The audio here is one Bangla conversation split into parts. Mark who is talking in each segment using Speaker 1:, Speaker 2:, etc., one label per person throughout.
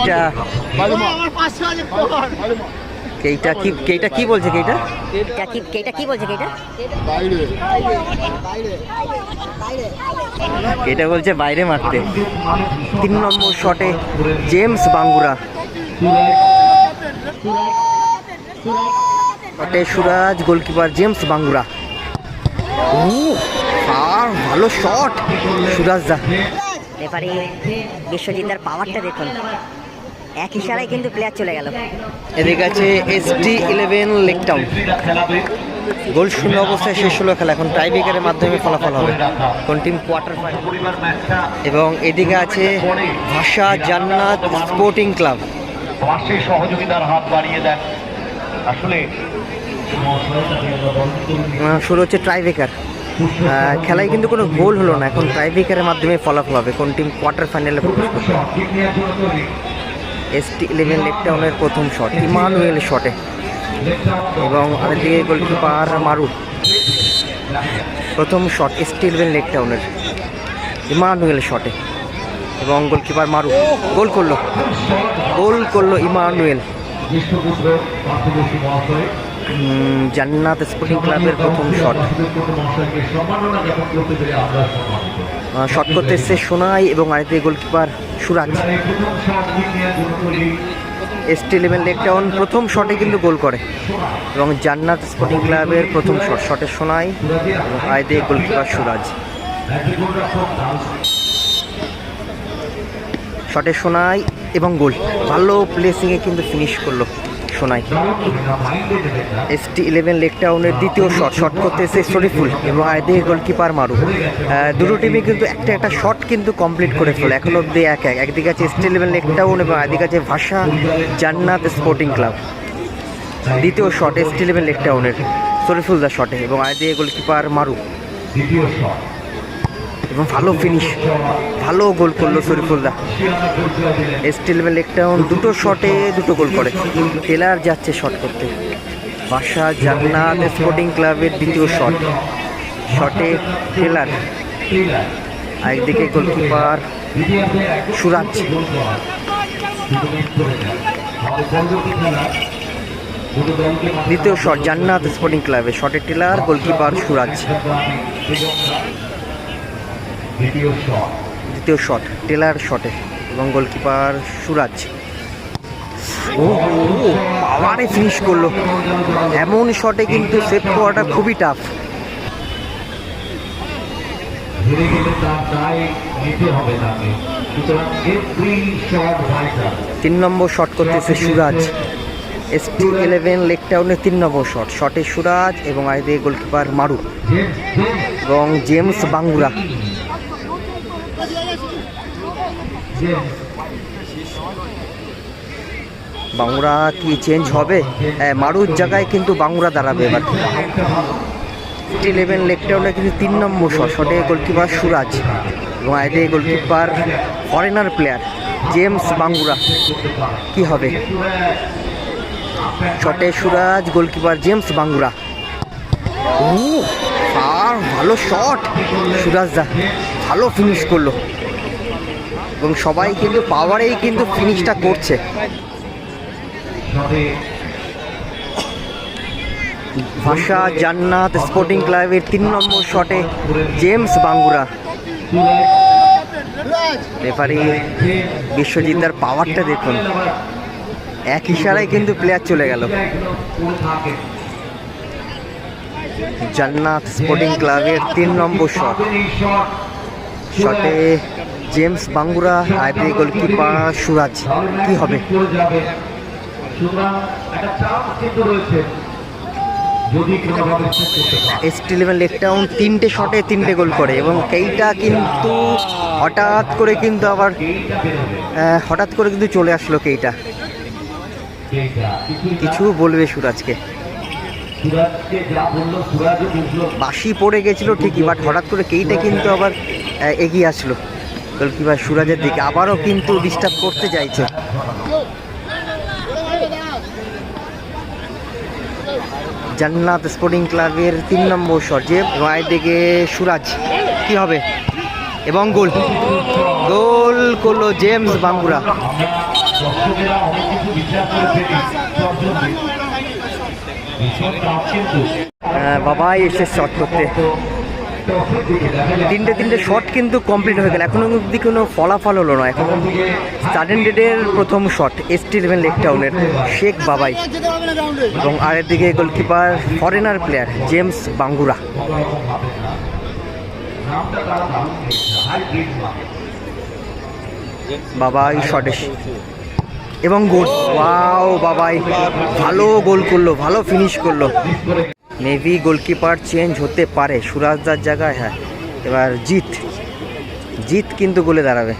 Speaker 1: কেইটা? কেইটা কি কেইটা কি বলছে কেইটা?
Speaker 2: কেটা কি বলছে কেটা
Speaker 1: কেইটা বলছে বাইরে মারতে। তিন নম্বর শটে জেমস বাঙ্গুরা। শটে সুরাজ গোলকিপার জেমস বাঙ্গুরা। আর ভালো শট। সুরাজ দা।
Speaker 2: রেফারি বিশ্বজিৎদার পাওয়ারটা দেখুন। এক ইশারায় কিন্তু প্লেয়ার চলে গেল।
Speaker 1: এদিকে আছে SD eleven lake town goal শূন্য অবস্থায় শেষ হলো খেলা। এখন টাইব্রেকারের মাধ্যমে ফলাফল হবে। কোন টিম কোয়ার্টার ফাইনাল এবং এদিকে আছে ভাষা জান্নাত স্পোর্টিং ক্লাব
Speaker 3: সহযোগিতার হাত বাড়িয়ে দেন। আসলে
Speaker 1: শুরু হচ্ছে ট্রাইবেকার খেলায় কিন্তু কোনো গোল হলো না। এখন ট্রাইবেকারের মাধ্যমে ফলাফল হবে। কোন টিম কোয়ার্টার ফাইনালে প্রবেশ করবে? এসটি ইলেভেন লেক টাউনের প্রথম শট ইমানুয়েল শটে এবং আরেকদিকে গোলকিপার মারু। প্রথম শট এসটি ইলেভেন লেক টাউনের ইমানুয়েল শটে এবং গোলকিপার মারু, গোল করল। গোল করল ইমানুয়েল। জান্নাত স্পোর্টিং ক্লাবের প্রথম শট শট করতে এসছে সোনাই এবং আরেকদিকে goalkeeper Suraj. ST eleven lake town প্রথম শটে কিন্তু গোল করে এবং জান্নাত স্পোর্টিং ক্লাবের প্রথম শট শটে শোনায় এবং আয়দিকে গোলকিপার সুরাজ। শটে সোনাই এবং গোল, ভালো প্লেসিংয়ে কিন্তু ফিনিশ করল।
Speaker 3: না
Speaker 1: এসটি ইলেভেন লেক টাউনের দ্বিতীয় শট শট করতে এসে শরীফুল এবং আয়দিকে গোলকিপার মারু দুটো টিমই কিন্তু একটা একটা শট কিন্তু কমপ্লিট করে ফেলে। এখন অব্দি এক এক। একদিকে আছে এসটি ইলেভেন লেক টাউন এবং একদিকে আছে ভাষা জান্নাত স্পোর্টিং ক্লাব দ্বিতীয় শট এসটি ইলেভেন লেক টাউনের শরীফুল দা শটে এবং আয়দিকে গোলকিপার মারু
Speaker 3: দ্বিতীয় শট
Speaker 1: এবং ভালো ফিনিশ ভালো গোল করল শরীফুলদা এসটি ইলেভেন লেক টাউন দুটো শটে দুটো গোল করে। টেলার যাচ্ছে শট করতে। বাসা জান্নাত স্পোর্টিং ক্লাবের দ্বিতীয় শট শটে টেলার একদিকে গোলকিপার সুরাজ। দ্বিতীয় শট জান্নাত স্পোর্টিং ক্লাবে শটে টেলার গোলকিপার সুরাজ।
Speaker 3: দ্বিতীয় শট
Speaker 1: টেলার শটে এবং গোলকিপার সুরাজ ও পাওয়ারে ফিনিশ করল। এমন শটে কিন্তু সেভ করাটা খুবই টাফ
Speaker 3: হেরে গেলে তার দায় নিতে হবে তাকে। সুতরাং এভরি শট ভাইটাল
Speaker 1: তিন নম্বর শট করতেছে সুরাজ এসটি ইলেভেন লেক টাউনের তিন নম্বর শট শটে সুরাজ এবং আইদে গোলকিপার মারু এবং জেমস বাঙ্গুরা বাঙ্গুরা কি চেঞ্জ হবে? হ্যাঁ মারুর জায়গায় কিন্তু বাঙ্গুরা দাঁড়াবে এবার। ইলেভেন লেক টাউনের কিন্তু তিন নম্বর শট শটে গোলকিপার সুরাজ এবং আইডে goalkeeper foreigner player James Bangura কি হবে? শটে সুরাজ গোলকিপার জেমস বাঙ্গুরা ও, আর ভালো শট সুরাজ দা, ভালো ফিনিশ করল। এবং সবাই কিন্তু পাওয়ারেই কিন্তু ফিনিশটা করছে। ভাষা জান্নাত স্পোর্টিং ক্লাবের তিন নম্বর শটে জেমস বাঙ্গুরা। রেফারি বিশ্বজিৎদার পাওয়ারটা দেখুন। এক ইশারায় কিন্তু প্লেয়ার চলে গেল। জান্নাত স্পোর্টিং ক্লাবের তিন নম্বর শট।
Speaker 3: শটে
Speaker 1: জেমস বাঙ্গুরা আইপি গোলকিপার সুরাজ, কি হবে? এসটি ইলেভেন লেক টাউন তিনটে শটে তিনটে গোল করে এবং এইটা কিন্তু হঠাৎ করে কিন্তু আবার হঠাৎ করে কিন্তু চলে আসলো কেইটা। কিছু বলবে সুরাজকে? বাসি পড়ে গেছিল ঠিকই বাট হঠাৎ করে কেইটা কিন্তু আবার এগিয়ে আসলো। গোলকিপার সুরাজের দিকে আবারও কিন্তু ডিস্টার্ব করতে চাইছে। জান্নাত স্পোর্টিং ক্লাবের তিন নম্বর শট যে রায় দিকে সুরাজ। কি হবে? এবং গোল। গোল করল জেমস বাঙ্গুরা। আহ, বাবাই এসে শট করতে। তিনটে তিনটে শট কিন্তু কমপ্লিট হয়ে গেল। এখনও অবধি কোনো ফলাফল হলো না। এখন সাডেন ডেডের প্রথম shot S T eleven lake টাউনের শেখ বাবাই এবং আরের দিকে goalkeeper foreigner player James Bangura Babai shot এবং গোল ওয়াও বাবাই, ভালো গোল করল, ভালো ফিনিশ করল। নেভি গোলকিপার চেঞ্জ হতে পারে। সুরাজদার জায়গায় হ্যাঁ। এবার জিত জিত কিন্তু গোলে দাঁড়াবে।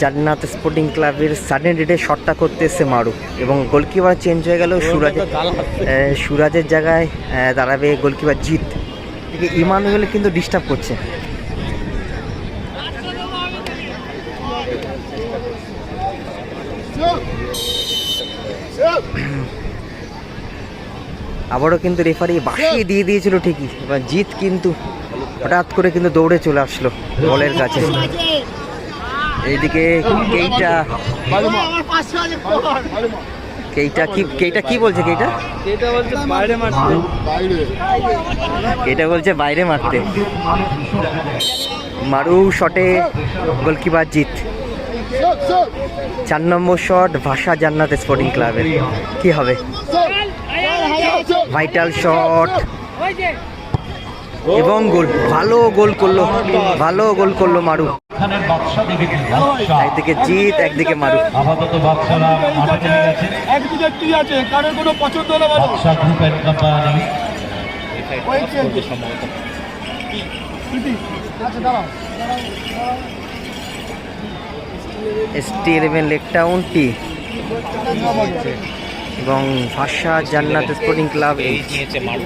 Speaker 1: জান্নাত স্পোর্টিং ক্লাবের সাডেন রেডে শটটা করতে এসছে মারু এবং গোলকিপার চেঞ্জ হয়ে গেল সুরাজ সুরাজের জায়গায় দাঁড়াবে গোলকিপার জিত ইমানুয়েল কিন্তু ডিস্টার্ব করছে। আবারও কিন্তু রেফারি বাসিয়ে দিয়ে দিয়েছিল ঠিকই এবার জিত কিন্তু হঠাৎ করে কিন্তু দৌড়ে চলে আসলো বলের কাছে। এইদিকে কেইটা কেইটা কি কেইটা কি বলছে কেইটা?
Speaker 4: এটা বলছে বাইরে মারতে
Speaker 1: কেইটা বলছে বাইরে মারতে। মারু শটে গোলকিপার জিত চার নম্বর শট ভাষা জান্নাত স্পোর্টিং ক্লাবের। কি হবে? ভাইটাল শট এবং গোল ভালো গোল করল ভালো গোল করল মারু। একদিকে জিত একদিকে মারু। S T eleven lake town টি এবং ভাষা জান্নাত স্পোর্টিং ক্লাব
Speaker 3: SC11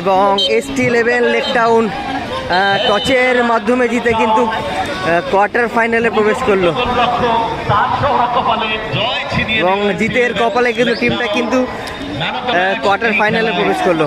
Speaker 1: এবং S T eleven lake town টচের মাধ্যমে জিতে কিন্তু কোয়ার্টার ফাইনালে প্রবেশ করল। এবং জিতের কপালে কিন্তু টিমটা কিন্তু কোয়ার্টার ফাইনালে প্রবেশ করল।